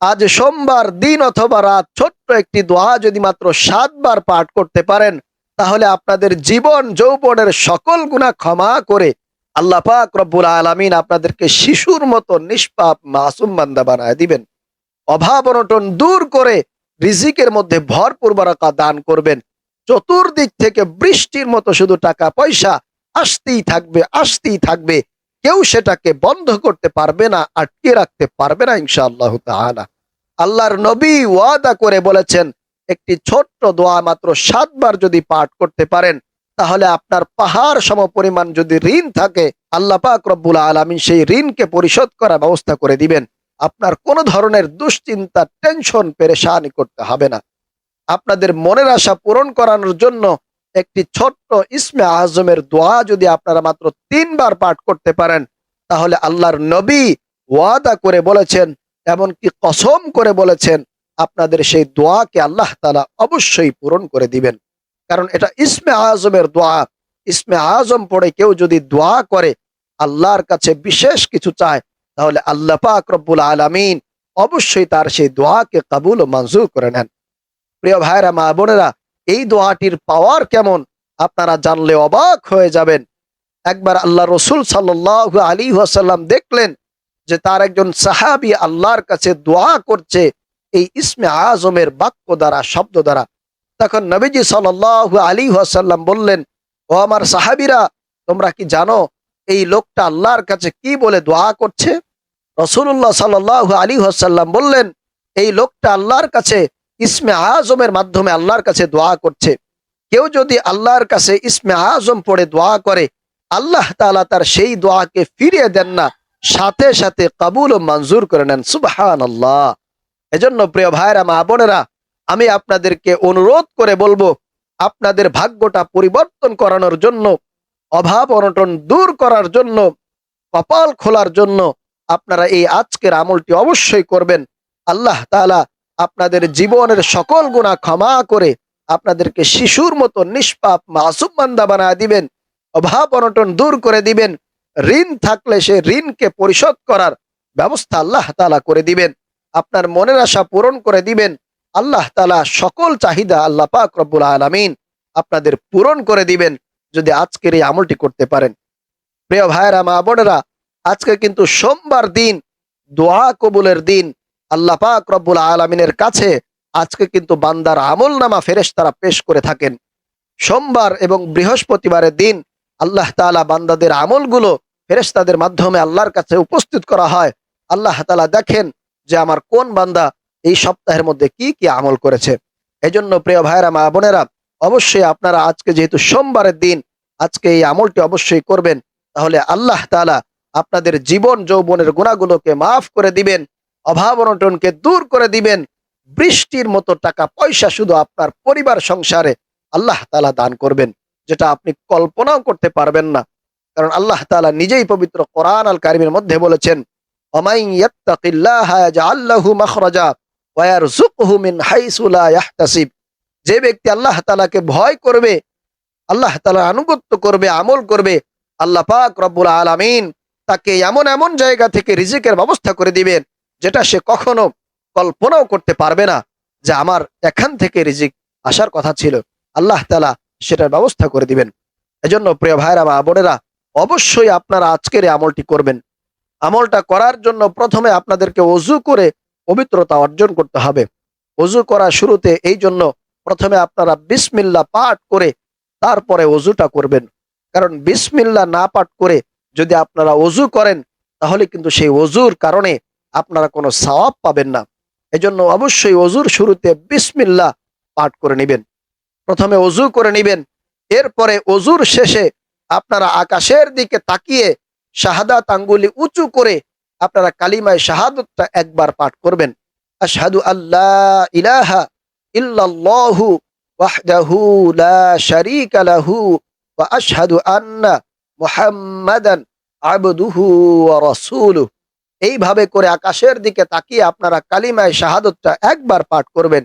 আজ সোমবার দিন অথবা রাত ছোট্ট একটি দোয়া যদি মাত্র সাতবার পাঠ করতে পারেন, তাহলে আপনাদের জীবন, যৌবনের সকল গুণা ক্ষমা করে আল্লাহ পাক রব্বুল আলমিন আপনাদেরকে শিশুর মতো নিষ্পাপ, মাসুম বান্দা বানায় দিবেন। অভাব অনটন দূর করে রিজিকের মধ্যে ভরপুর বারাকা দান করবেন। চতুর্দিক থেকে বৃষ্টির মতো শুধু টাকা পয়সা আসতেই থাকবে আসতেই থাকবে। কেউ সেটাকে বন্ধ করতে পারবে না, আটকে রাখতে পারবে না ইনশাআল্লাহ তাআলা। আল্লাহর নবী ওয়াদা করে বলেছেন, একটি ছোট্ট দোয়া মাত্র সাতবার যদি পাঠ করতে পারেন, তাহলে আপনার পাহাড় সম পরিমাণ যদি ঋণ থাকে, আল্লাহ পাক রব্বুল আলমিন সেই ঋণকে পরিশোধ করার ব্যবস্থা করে দিবেন। আপনার কোনো ধরনের দুশ্চিন্তা, টেনশন, পেরেশানি করতে হবে না। আপনাদের মনের আশা পূরণ করানোর জন্য একটি ছোট্ট ইসমে আজমের দোয়া যদি আপনারা মাত্র তিনবার পাঠ করতে পারেন, তাহলে আল্লাহর নবী ওয়াদা করে বলেছেন, এমনকি কসম করে বলেছেন, আপনাদের সেই দোয়াকে আল্লাহ তালা অবশ্যই পূরণ করে দিবেন। কারণ এটা ইসমে আজমের দোয়া। ইসমে আজম পড়ে কেউ যদি দোয়া করে, আল্লাহর কাছে বিশেষ কিছু চায়, তাহলে আল্লাহ পাক রব্বুল আলমিন অবশ্যই তার সেই দোয়াকে কাবুল ও মঞ্জুর করে নেন। প্রিয় ভাইরা, মা বোনেরা এই দোয়াটির পাওয়ার কেমন? আপনারা জানলে অবাক হয়ে যাবেন। একবার আল্লাহ রসুল সাল্লাহ আলী ওয়াসাল্লাম দেখলেন যে তার একজন সাহাবি আল্লাহর কাছে দোয়া করছে এই ইসমে আজমের বাক্য দ্বারা, শব্দ দ্বারা। তখন নবীজি সাল্লাহ আলী ওয়াসাল্লাম বললেন, ও আমার সাহাবিরা, তোমরা কি জানো এই লোকটা আল্লাহর কাছে কি বলে দোয়া করছে? রসুল্লাহ সাল্লাহ আলী ওয়াসাল্লাম বললেন, এই লোকটা আল্লাহর কাছে ইসমে আজমের মাধ্যমে আল্লাহর কাছে দোয়া করছে। কেউ যদি আল্লাহর কাছে ইসমে আজম পড়ে দোয়া করে, আল্লাহ তালা তার সেই দোয়াকে ফিরিয়ে দেন না, সাথে সাথে কাবুল ও মঞ্জুর করে নেন। সুবাহান আল্লাহ এজন্য প্রিয় ভাইরা মা বোনেরা, আমি আপনাদেরকে অনুরোধ করে বলব, আপনাদের ভাগ্যটা পরিবর্তন করানোর জন্য, অভাব অনটন দূর করার জন্য, কপাল খোলার জন্য আপনারা এই আজকের আমলটি অবশ্যই করবেন। আল্লাহ তালা আপনাদের জীবনের সকল গুণা ক্ষমা করে আপনাদেরকে শিশুর মতো নিষ্পাপ, মাসুম বান্দা বানায় দিবেন, অভাব অনটন দূর করে দিবেন, ঋণ থাকলে সে ঋণকে পরিশোধ করার ব্যবস্থা আল্লাহ তালা করে দিবেন, আপনার মনের আশা পূরণ করে দিবেন, আল্লাহ তালা সকল চাহিদা আল্লাহ পাক রব্বুল আলমিন আপনাদের পূরণ করে দিবেন যদি আজকের এই আমলটি করতে পারেন। প্রিয় ভাইয়েরা, মা বোনেরা, আজকে কিন্তু সোমবার দিন, দোয়া কবুলের দিন আল্লাহ পাক রব্বুল আলমিনের কাছে আজকে কিন্তু বান্দার আমল নামা ফেরেশ তারা পেশ করে থাকেন। সোমবার এবং বৃহস্পতিবারের দিন আল্লাহ তালা বান্দাদের আমলগুলো ফেরেশতাদের মাধ্যমে আল্লাহর কাছে উপস্থিত করা হয়। আল্লাহ তালা দেখেন যে আমার কোন বান্দা এই সপ্তাহের মধ্যে কি কি আমল করেছে। এজন্য প্রিয় ভাইরা মা বোনেরা, অবশ্যই আপনারা আজকে যেহেতু সোমবারের দিন আজকে এই আমলটি অবশ্যই করবেন, তাহলে আল্লাহ তালা আপনাদের জীবন যৌবনের গুণাগুলোকে মাফ করে দিবেন। অভাব অনটনকে দূর করে দিবেন। বৃষ্টির মতো টাকা পয়সা শুধু আপনার পরিবার সংসারে আল্লাহ তালা দান করবেন, যেটা আপনি কল্পনাও করতে পারবেন না। কারণ আল্লাহ তালা নিজেই পবিত্র কোরআন আল কারিমের মধ্যে বলেছেন যে ব্যক্তি আল্লাহ তালাকে ভয় করবে, আল্লাহ তালা আনুগত্য করবে, আমল করবে, আল্লাহ পাক রব্বুল আলামিন তাকে এমন এমন জায়গা থেকে রিজিকের ব্যবস্থা করে দিবেন যেটা সে কখনো কল্পনাও করতে পারবে না যে আমার এখান থেকে রিজিক আসার কথা ছিল। আল্লাহ তালা সেটার ব্যবস্থা করে দিবেন। এজন্য প্রিয় ভাইরা মা বোনেরা, অবশ্যই আপনারা আজকের আমলটি করবেন। আমলটা করার জন্য প্রথমে আপনাদেরকে অজু করে পবিত্রতা অর্জন করতে হবে। অজু করা শুরুতে এই জন্য প্রথমে আপনারা বিসমিল্লা পাঠ করে তারপরে অজুটা করবেন। কারণ বিসমিল্লা না পাঠ করে যদি আপনারা অজু করেন, তাহলে কিন্তু সেই অজুর কারণে আপনারা কোনো সওয়াব পাবেন না। এজন্য অবশ্যই অজুর শুরুতে বিসমিল্লা পাঠ করে নেবেন। প্রথমে অজু করে নেবেন, এরপরে অজুর শেষে আপনারা আকাশের দিকে তাকিয়ে শাহাদাত আঙ্গুলি উঁচু করে আপনারা কালিমায় শাহাদতটা একবার পাঠ করবেন। আশহাদু আল্লাহ ইলাহা ইল্লাল্লাহু ওয়াহদাহু লা শারীকা লাহু ওয়া আশহাদু আন্না মুহাম্মাদান আবদুহু ওয়া রাসূলুহু। এইভাবে করে আকাশের দিকে তাকিয়ে আপনারা কালিমায় শাহাদতটা একবার পাঠ করবেন।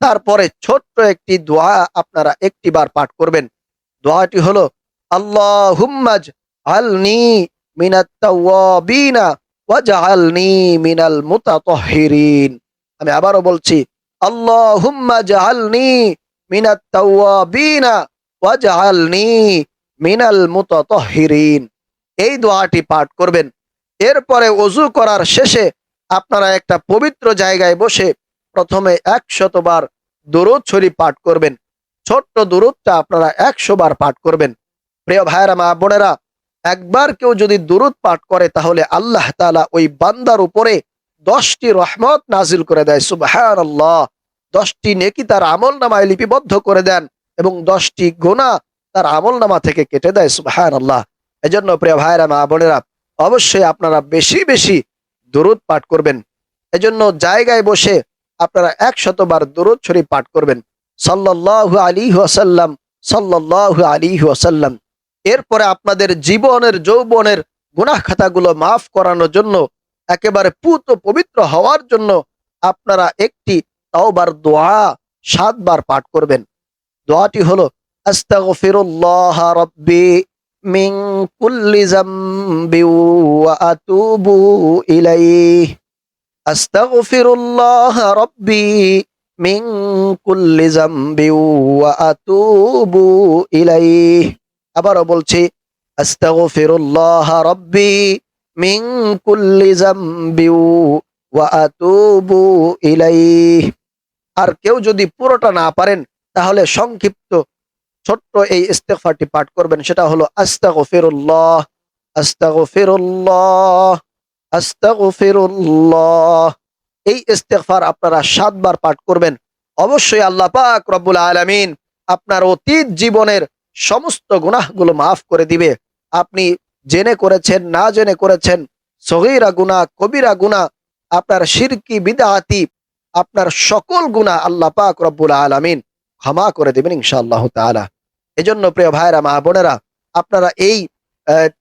তারপরে ছোট্ট একটি দোয়া আপনারা একটিবার পাঠ করবেন। দোয়াটি হলো, আল্লাহুম্মাজ আলনি মিনাত তাওয়াবিনা ওয়াজআলনি মিনাল মুতাতাহহিরিন আমি আবারও বলছি, আল্লাহুম্মা জাআলনি মিনাত তাওয়াবিনা ওয়া জাআলনি মিনাল মুতাতাহহিরিন এই দোয়াটি পাঠ করবেন। এরপরে অজু করার শেষে আপনারা একটা পবিত্র জায়গায় বসে প্রথমে একশতবার দরুদ শরীফ পাঠ করবেন। ছোট্ট দরুদটা আপনারা একশো বার পাঠ করবেন। প্রিয় ভাইয়েরা, মা বোনেরা, একবার কেউ যদি দুরুদ পাঠ করে তাহলে আল্লাহ তাআলা ওই বান্দার উপরে দশটি রহমত নাজিল করে দেয়। সুবাহান আল্লাহ দশটি নেকি তার আমল নামায় লিপিবদ্ধ করে দেন এবং দশটি গোনা তার আমল নামা থেকে কেটে দেয়। সুবাহান আল্লাহ এজন্য প্রিয় ভাইয়েরা, মা বোনেরা অবশ্যই আপনারা বেশি বেশি দরুদ পাঠ করবেন। এজন্য জায়গায় বসে আপনারা একশতবার দরুদ শরীফ পাঠ করবেন। সাল্লাল্লাহু আলাইহি ওয়াসাল্লাম, সাল্লাল্লাহু আলাইহি ওয়াসাল্লাম। এরপরে আপনাদের জীবনের, যৌবনের গুনাহ খাতাগুলো মাফ করানোর জন্য, একেবারে পুত পবিত্র হওয়ার জন্য আপনারা একটি তাওবার দোয়া সাতবার পাঠ করবেন। দোয়াটি হলো, আস্তাগফিরুল্লাহ রাব্বি মিন কুল্লি যামবি ওয়া আতুবু ইলাইহি। আস্তাগফিরুল্লাহ মিন কুল্লি যামবি ওয়া আতুবু আবারও বলছি, আস্তাগফিরুল্লাহ রাব্বি মিন কুল্লি ওয়া আতুবু আর কেউ যদি পুরোটা না পারেন, তাহলে সংক্ষিপ্ত ছোট্ট এই ইস্তেগফারটি পাঠ করবেন, সেটা হলো, আস্তাগফিরুল্লাহ আস্তাগফিরুল্লাহ আস্তাগফিরুল্লাহ। এই ইস্তেগফার আপনারা সাতবার পাঠ করবেন। অবশ্যই আল্লাহ পাক রব্বুল আলামিন আপনার অতীত জীবনের সমস্ত গুনাহগুলো মাফ করে দিবে। আপনি জেনে করেছেন, না জেনে করেছেন, সগীরা গুনাহ, কবিরা গুনাহ, আপনার শিরকি বিদাহাতি আপনার সকল গুনাহ আল্লাহ পাক রব্বুল আলামিন ক্ষমা করে দেবেন ইনশাআল্লাহ তাআলা। এজন্য প্রিয় ভাইরা মা বোনেরা, আপনারা এই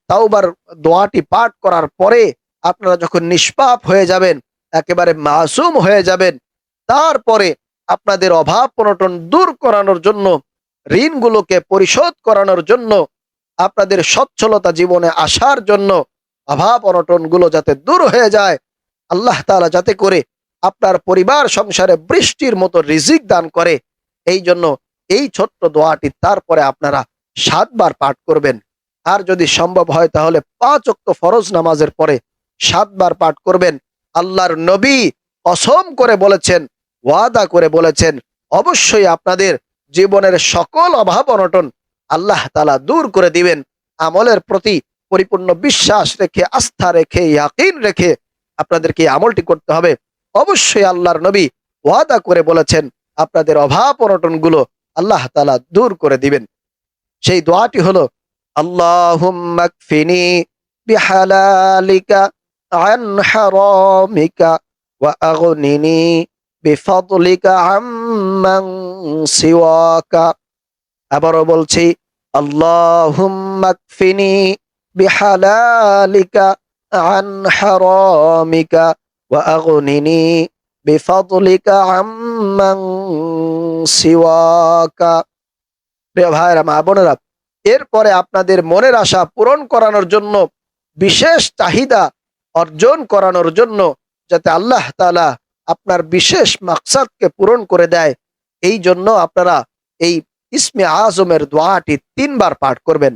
তাওবার দোয়াটি পাঠ করার পরে আপনারা যখন নিষ্পাপ হয়ে যাবেন, একেবারে মাসুম হয়ে যাবেন, তারপরে আপনাদের অভাব অনটন দূর করানোর জন্য, ঋণগুলোকে পরিশোধ করানোর জন্য, আপনাদের সচ্ছলতা জীবনে আসার জন্য অভাব অনটনগুলো যাতে দূর হয়ে যায়, আল্লাহ তাআলা যাতে করে আপনার পরিবার সংসারে বৃষ্টির মতো রিজিক দান করে এই জন্য এই ছোট্ট দোয়াটি তারপরে আপনারা সাতবার পাঠ করবেন। আর যদি সম্ভব হয় তাহলে পাঁচ অক্ত ফরজ নামাজের পরে সাতবার পাঠ করবেন। আল্লাহর নবী অসম করে বলেছেন, ওয়াদা করে বলেছেন, অবশ্যই আপনাদের জীবনের সকল অভাব অনটন আল্লাহ তালা দূর করে দিবেন। আমলের প্রতি পরিপূর্ণ বিশ্বাস রেখে, আস্থা রেখে, ইয়াকিন রেখে আপনাদেরকে আমলটি করতে হবে। অবশ্যই আল্লাহর নবী ওয়াদা করে বলেছেন আপনাদের অভাব অনটনগুলো আল্লাহ তালা দূর করে দিবেন। সেই দোয়াটি হলো আল্লাহুম্মাকফিনি আবারও বলছি আল্লাহুম্মাকফিনি বিহালালিকা হারামিকা ওয়া আগনিনি আম্মান সিওয়াকা। প্রিয় ভাইরা মা বোনেরা, এরপরে আপনাদের মনের আশা পূরণ করানোর জন্য, বিশেষ চাহিদা অর্জন করানোর জন্য, যাতে আল্লাহ তাআলা আপনার বিশেষ মাকসাদকে পূরণ করে দেয়, এই জন্য আপনারা এই ইসমে আজমের দোয়াটি তিনবার পাঠ করবেন।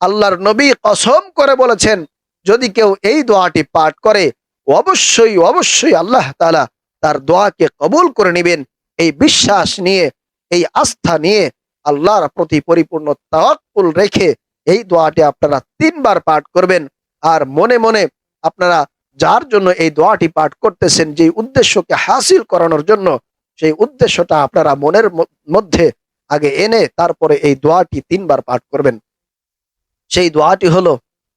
আল্লাহর নবী কসম করে বলেছেন, যদি কেউ এই দোয়াটি পাঠ করে, অবশ্যই অবশ্যই আল্লাহ তাআলা তার দোয়াকে কবুল করে নেবেন। এই বিশ্বাস নিয়ে, এই আস্থা নিয়ে আল্লাহর প্রতি পরিপূর্ণ তাওয়াক্কুল রেখে এই দোয়াটি আপনারা তিনবার পাঠ করবেন। আর মনে মনে আপনারা যার জন্য এই দোয়াটি পাঠ করতেছেন যে উদ্দেশ্যকে হাসিল করানোর জন্য, সেই উদ্দেশ্যটা আপনারা মনের মধ্যে আগে এনে তারপরে এই দোয়াটি তিনবার পাঠ করবেন। সেই দোয়াটি হলো,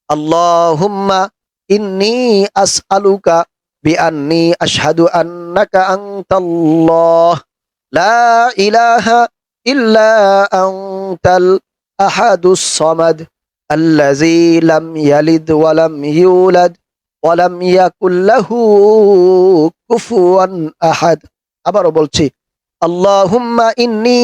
আল্লাহুম্মা ইন্নী আসআলুকা বিআন্নী আশহাদু আন্নাকা আনতাল্লাহ লা ইলাহা ইল্লা আনতাল আহাদুস সামাদ الذي لم يلد ولم يولد ولم يكن له كفوا أحد আবারও বলছি আল্লাহুম্মা ইন্নী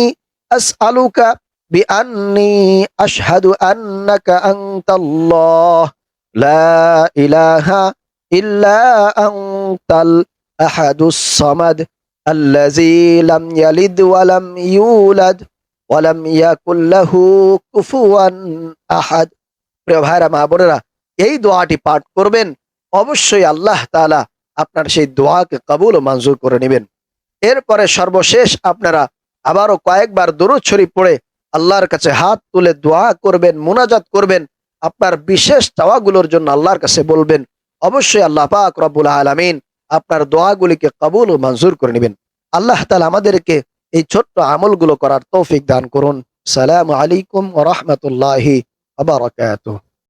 আসআলুকা বিআন্নী আশহাদু আন্নাকা আনতাল্লাহ লা ইলাহা ইল্লা আনতাল আহাদুস সামাদ الذي لم يلد ولم يولد ولم يكن له كفوا أحد প্রিয় ভাইরা মা বোনেরা এই দোয়াটি পাঠ করবেন অবশ্যই আল্লাহ তাআলা আপনার সেই দোয়াকে কবুল ও মঞ্জুর করে নেবেন এরপরে সর্বশেষ আপনারা আবারও কয়েকবার দরুদ শরীফ পড়ে আল্লাহর কাছে হাত তুলে দোয়া করবেন মুনাজাত করবেন আপনার বিশেষ চাওয়াগুলোর জন্য আল্লাহর কাছে বলবেন অবশ্যই আল্লাহ পাক রব্বুল আলমিন আপনার দোয়াগুলিকে কবুল ও মঞ্জুর করে নেবেন। আল্লাহ তালা আমাদেরকে এই ছোট্ট আমলগুলো করার তৌফিক দান করুন। সালাম আলাইকুম রহমতুল্লাহ বারাকাতুহু।